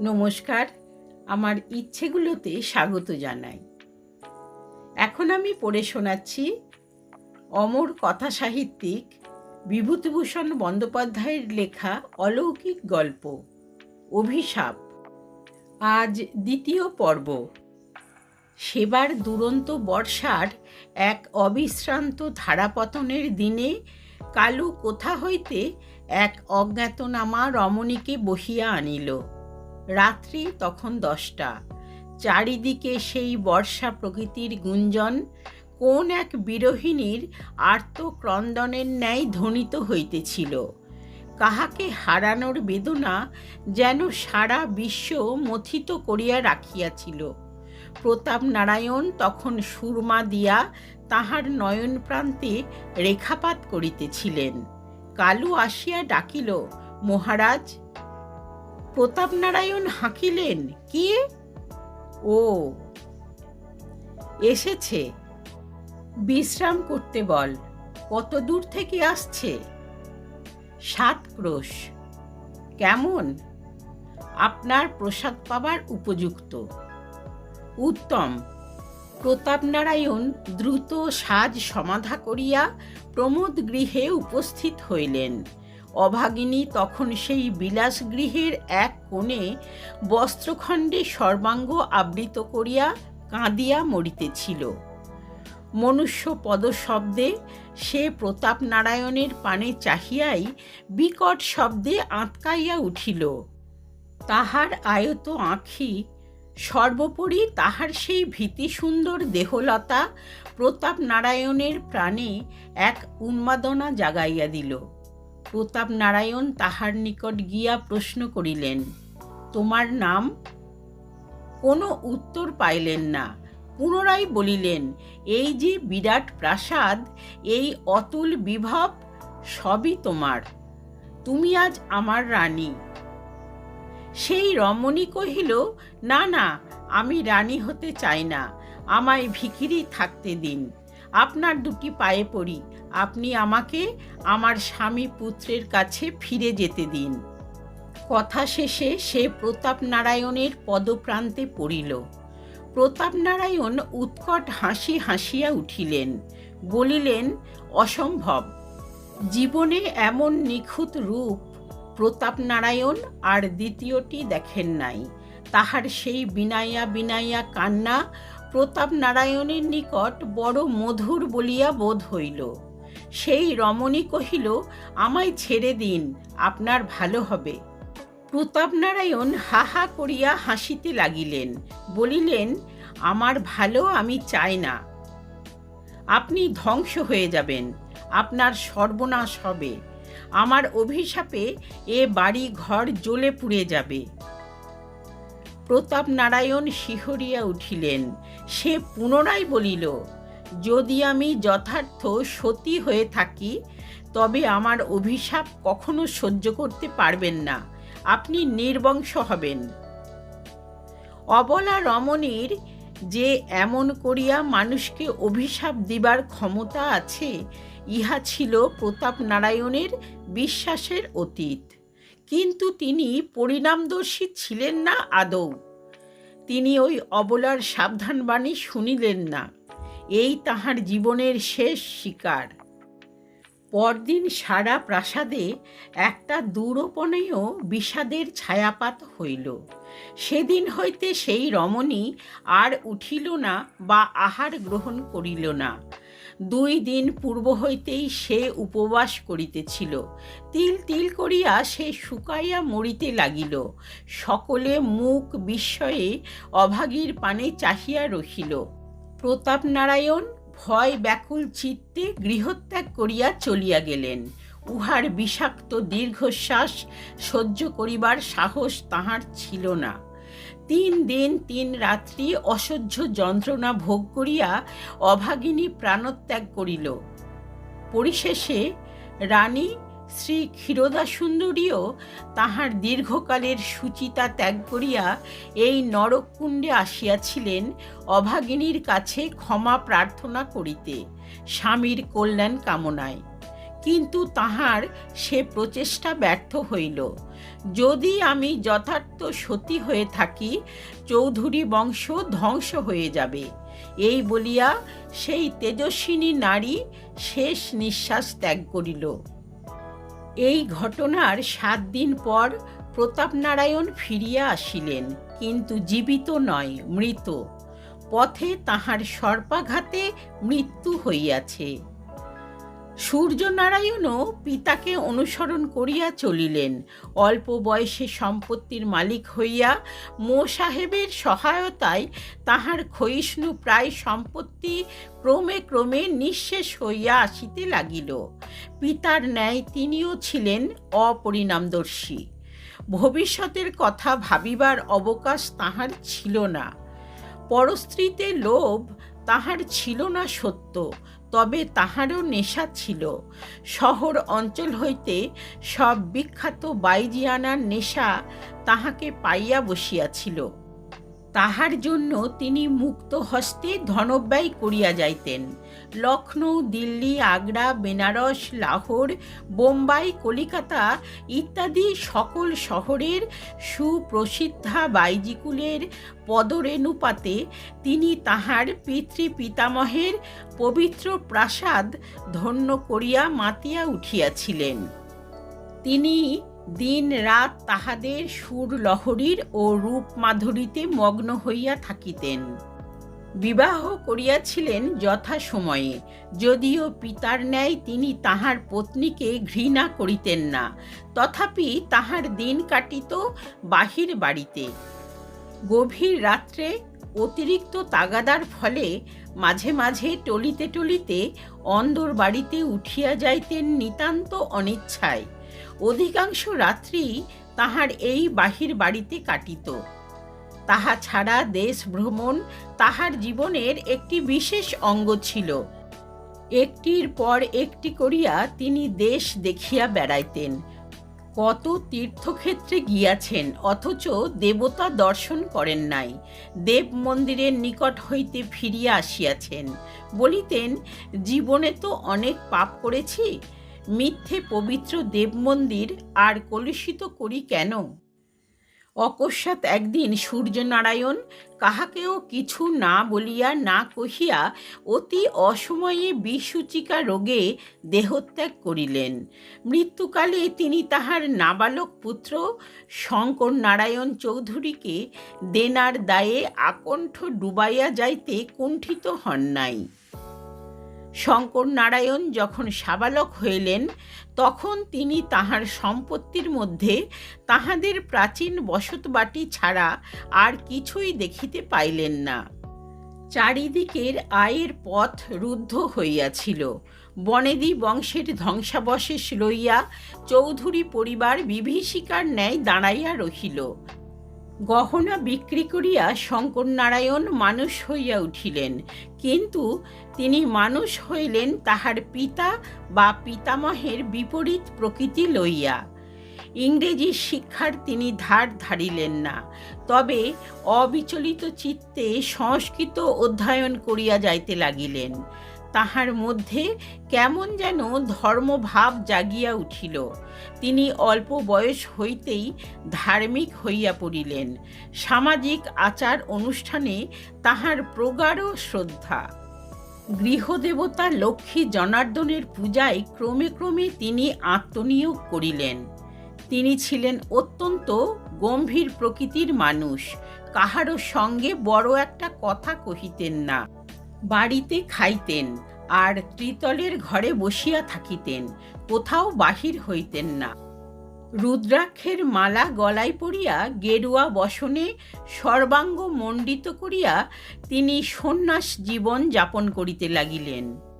নমস্কার। আমার ইচ্ছেগুলোতে স্বাগত জানাই। এখন আমি পড়ে শোনাচ্ছি অমর কথা সাহিত্যিক বিভূতিভূষণ বন্দ্যোপাধ্যায়ের লেখা অলৌকিক গল্প, অভিশাপ। আজ দ্বিতীয় পর্ব। সেবার দুরন্ত বর্ষার এক অবিশ্রান্ত ধারাপতনের দিনে কালু কোথা হইতে এক অজ্ঞাতনামা রমণীকে বহিয়া আনিল। রাত্রি তখন দশটা। চারিদিকে সেই বর্ষা প্রকৃতির গুঞ্জন, কোন এক বিরোহিণীর আর্তক্রন্দনের ন্যায় ধ্বনিত হইতেছিল। কাহাকে হারানোর বেদনা যেন সারা বিশ্ব মথিত করিয়া রাখিয়াছিল। প্রতাপ নারায়ণ তখন সুরমা দিয়া তাহার নয়ন প্রান্তে রেখাপাত করিতেছিলেন। কালু আসিয়া ডাকিল, মহারাজ প্রতাপনারায়ণ হাঁকিলেন? কি? ও। এসেছে। বিশ্রাম করতে বল। কত দূর থেকে আসছে? সাত ক্রোশ। কেমন? আপনার প্রসাদ পাবার উপযুক্ত। উত্তম। প্রতাপনারায়ণ দ্রুত সাজ সমাধা করিয়া প্রমোদ গৃহে উপস্থিত হইলেন। অভাগিনী তখন সেই বিলাস গৃহের এক কোণে বস্ত্রখণ্ডে সর্বাঙ্গ আবৃত করিয়া কাঁদিয়া মরিতেছিল। মনুষ্য পদশব্দে সে প্রতাপ নারায়ণের পানে চাহিয়াই বিকট শব্দে আঁতকাইয়া উঠিল। তাহার আয়ত আঁখি, সর্বোপরি তাহার সেই ভীতি সুন্দর দেহলতা প্রতাপ নারায়ণের প্রাণে এক উন্মাদনা জাগাইয়া দিল। প্রতাপ নারায়ণ তাহার নিকট গিয়া প্রশ্ন করিলেন, তোমার নাম? কোনো উত্তর পাইলেন না। পুনরায় বলিলেন, এই যে বিরাট প্রাসাদ, এই অতুল বিভব সবই তোমার। তুমি আজ আমার রানী। সেই রমণী কহিল, না না, আমি রানী হতে চাই না, আমায় ভিখিরি থাকতে দিন। আপনার দুটি পায়ে পড়ি। আপনি আমাকে আমার স্বামী পুত্রের কাছে ফিরে যেতে দিন। কথা শেষে সে প্রতাপ নারায়ণের পদপ্রান্তে পড়িল। প্রতাপ নারায়ণ উৎকট হাসি হাসিয়া উঠিলেন, বলিলেন, অসম্ভব। জীবনে এমন নিখুঁত রূপ প্রতাপ নারায়ণ আর দ্বিতীয়টি দেখেন নাই। তাহার সেই বিনাইয়া বিনাইয়া কান্না প্রতাপ নারায়ণের নিকট বড় মধুর বলিয়া বোধ হইল। সেই রমণী কহিল, আমায় ছেড়ে দিন, আপনার ভালো হবে। প্রতাপ নারায়ণ হা হা করিয়া হাসিতে লাগিলেন, বলিলেন, আমার ভালো আমি চাই না। আপনি ধ্বংস হয়ে যাবেন, আপনার সর্বনাশ হবে। আমার অভিশাপে এ বাড়ি ঘর জ্বলে পুড়ে যাবে। প্রতাপ নারায়ণ শিহরিয়া উঠিলেন। সে পুনরায় বলিল, যদি আমি যথার্থ সতী হয়ে থাকি, তবে আমার অভিশাপ কখনো সহ্য করতে পারবেন না। আপনি নির্বংশ হবেন। অবলা রমণীর যে এমন করিয়া মানুষকে অভিশাপ দিবার ক্ষমতা আছে, ইহা ছিল প্রতাপ নারায়ণের বিশ্বাসের অতীত। কিন্তু তিনি পরিণামদর্শী ছিলেন না আদৌ। তিনি ওই অবলার সাবধানবাণী শুনিলেন না। এই তাহার জীবনের শেষ শিকার। পরদিন সারা প্রাসাদে একটা দূরপনেও বিষাদের ছায়াপাত হইল। সেদিন হইতে সেই রমণী আর উঠিল না বা আহার গ্রহণ করিল না। দুই দিন পূর্ব হইতেই সে উপবাস করিতেছিল। তিল তিল করিয়া সে শুকাইয়া মরিতে লাগিল। সকলে মুখ বিস্ময়ে অভাগীর পানে চাহিয়া রহিল। প্রতাপ নারায়ণ ভয় ব্যাকুল চিত্তে গৃহত্যাগ করিয়া চলিয়া গেলেন। উহার বিষাক্ত দীর্ঘশ্বাস সহ্য করিবার সাহস তাহার ছিল না। তিন দিন, তিন রাত্রি অসহ্য যন্ত্রণা ভোগ করিয়া অভাগিনী প্রাণত্যাগ করিল। পরিশেষে রানী শ্রী ক্ষীরদা সুন্দরীও তাহার দীর্ঘকালের সুচিতা ত্যাগ করিয়া এই নরককুণ্ডে আসিয়াছিলেন অভাগিনীর কাছে ক্ষমা প্রার্থনা করিতে, স্বামীর কল্যাণ কামনায়। কিন্তু তাহার সে প্রচেষ্টা ব্যর্থ হইল। যদি আমি যথার্থ সতী হয়ে থাকি, চৌধুরী বংশ ধ্বংস হয়ে যাবে। এই বলিয়া সেই তেজস্বিনী নারী শেষ নিঃশ্বাস ত্যাগ করিল। এই ঘটনার সাত দিন পর প্রতাপনারায়ণ ফিরিয়া আসিলেন, কিন্তু জীবিত নয়, মৃত। পথে তাহার সর্পাঘাতে মৃত্যু হইয়াছে। সূর্যনারায়ণও পিতাকে অনুসরণ করিয়া চলিলেন। অল্প বয়সে সম্পত্তির মালিক হইয়া মো সাহেবের সহায়তায় তাহার ক্ষয়িষ্ণু প্রায় সম্পত্তি ক্রমে ক্রমে নিঃশেষ হইয়া আসিতে লাগিল। পিতার ন্যায় তিনিও ছিলেন অপরিণামদর্শী। ভবিষ্যতের কথা ভাবিবার অবকাশ তাহার ছিল না। পরস্ত্রীতে লোভ তাহার ছিল না সত্য, তবে তাহারও নেশা ছিল। শহর অঞ্চল হইতে সব বিখ্যাত বাইজিয়ানার নেশা তাহাকে পাইয়া বসিয়াছিল। তাহার জন্য তিনি মুক্ত হস্তে ধনব্যয় করিয়া যাইতেন। লখনৌ দিল্লি, আগ্রা, বেনারস, লাহোর, বোম্বাই, কলিকাতা ইত্যাদি সকল শহরের সুপ্রসিদ্ধা বাইজিকুলের পদরেণুপাতে তিনি তাহার পিতৃ পিতামহের পবিত্র প্রাসাদ ধন্য করিয়া মাতিয়া উঠিয়াছিলেন। তিনি দিন রাত তাহাদের সুর লহরীর ও রূপ মাধুরীতে মগ্ন হইয়া থাকিতেন। বিবাহ করিয়াছিলেন যথা সময়ে যদিও পিতার ন্যায় তিনি তাহার পত্নীকে ঘৃণা করিতেন না, তথাপি তাহার দিন কাটিত বাহির বাড়িতে। গভীর রাত্রে অতিরিক্ত তাগাদার ফলে মাঝে মাঝে টলিতে টলিতে অন্দর বাড়িতে উঠিয়া যাইতেন নিতান্ত অনিচ্ছায়। অধিকাংশ রাত্রি তাহার এই বাহির বাড়িতে কাটিত। তাহা ছাড়া দেশ ভ্রমণ তাহার জীবনের একটি বিশেষ অঙ্গ ছিল। একটির পর একটি করিয়া তিনি দেশ দেখিয়া বেড়াইতেন। কত তীর্থক্ষেত্রে গিয়াছেন, অথচ দেবতা দর্শন করেন নাই। দেব মন্দিরের নিকট হইতে ফিরিয়া আসিয়াছেন। বলিতেন, জীবনে তো অনেক পাপ করেছি মিথ্যে পবিত্র দেব মন্দির আর কলুষিত করি কেন? অকস্মাৎ একদিন সূর্যনারায়ণ কাহাকেও কিছু না বলিয়া না কহিয়া অতি অসময়ে বিসূচিকা রোগে দেহত্যাগ করিলেন। মৃত্যুকালে তিনি তাহার নাবালক পুত্র শঙ্কর নারায়ণ চৌধুরীকে দেনার দায়ে আকণ্ঠ ডুবাইয়া যাইতে কুণ্ঠিত হন নাই। শঙ্কর নারায়ণ যখন সাবালক হইলেন, তখন তিনি তাহার সম্পত্তির মধ্যে তাহাদের প্রাচীন বসতবাটি ছাড়া আর কিছুই দেখিতে পাইলেন না। চারিদিকের আয়ের পথ রুদ্ধ হইয়াছিল। বনেদি বংশের ধ্বংসাবশেষ লইয়া চৌধুরী পরিবার বিভীষিকার ন্যায় দাঁড়াইয়া রহিল। গহনা বিক্রি করিয়া শঙ্কর নারায়ণ মানুষ হইয়া উঠিলেন। কিন্তু তিনি মানুষ হইলেন তাহার পিতা বা পিতামহের বিপরীত প্রকৃতি লইয়া। ইংরেজি শিক্ষার তিনি ধার ধারিলেন না। তবে অবিচলিত চিত্তে সংস্কৃত অধ্যয়ন করিয়া যাইতে লাগিলেন। তাহার মধ্যে কেমন যেন ধর্মভাব জাগিয়া উঠিল। তিনি অল্প বয়স হইতেই ধার্মিক হইয়া পড়িলেন। সামাজিক আচার অনুষ্ঠানে তাহার প্রগাঢ় শ্রদ্ধা। গৃহদেবতা লক্ষ্মী জনার্দনের পূজায় ক্রমে ক্রমে তিনি আত্মনিয়োগ করিলেন। তিনি ছিলেন অত্যন্ত গম্ভীর প্রকৃতির মানুষ। কাহারও সঙ্গে বড় একটা কথা কহিতেন না। বাড়িতে খাইতেন আর ত্রিতলের ঘরে বসিয়া থাকিতেন, কোথাও বাহির হইতেন না। রুদ্রাক্ষের মালা গলায় পড়িয়া গেরুয়া বসনে সর্বাঙ্গ মণ্ডিত করিয়া তিনি সন্ন্যাস জীবন যাপন করিতে লাগিলেন।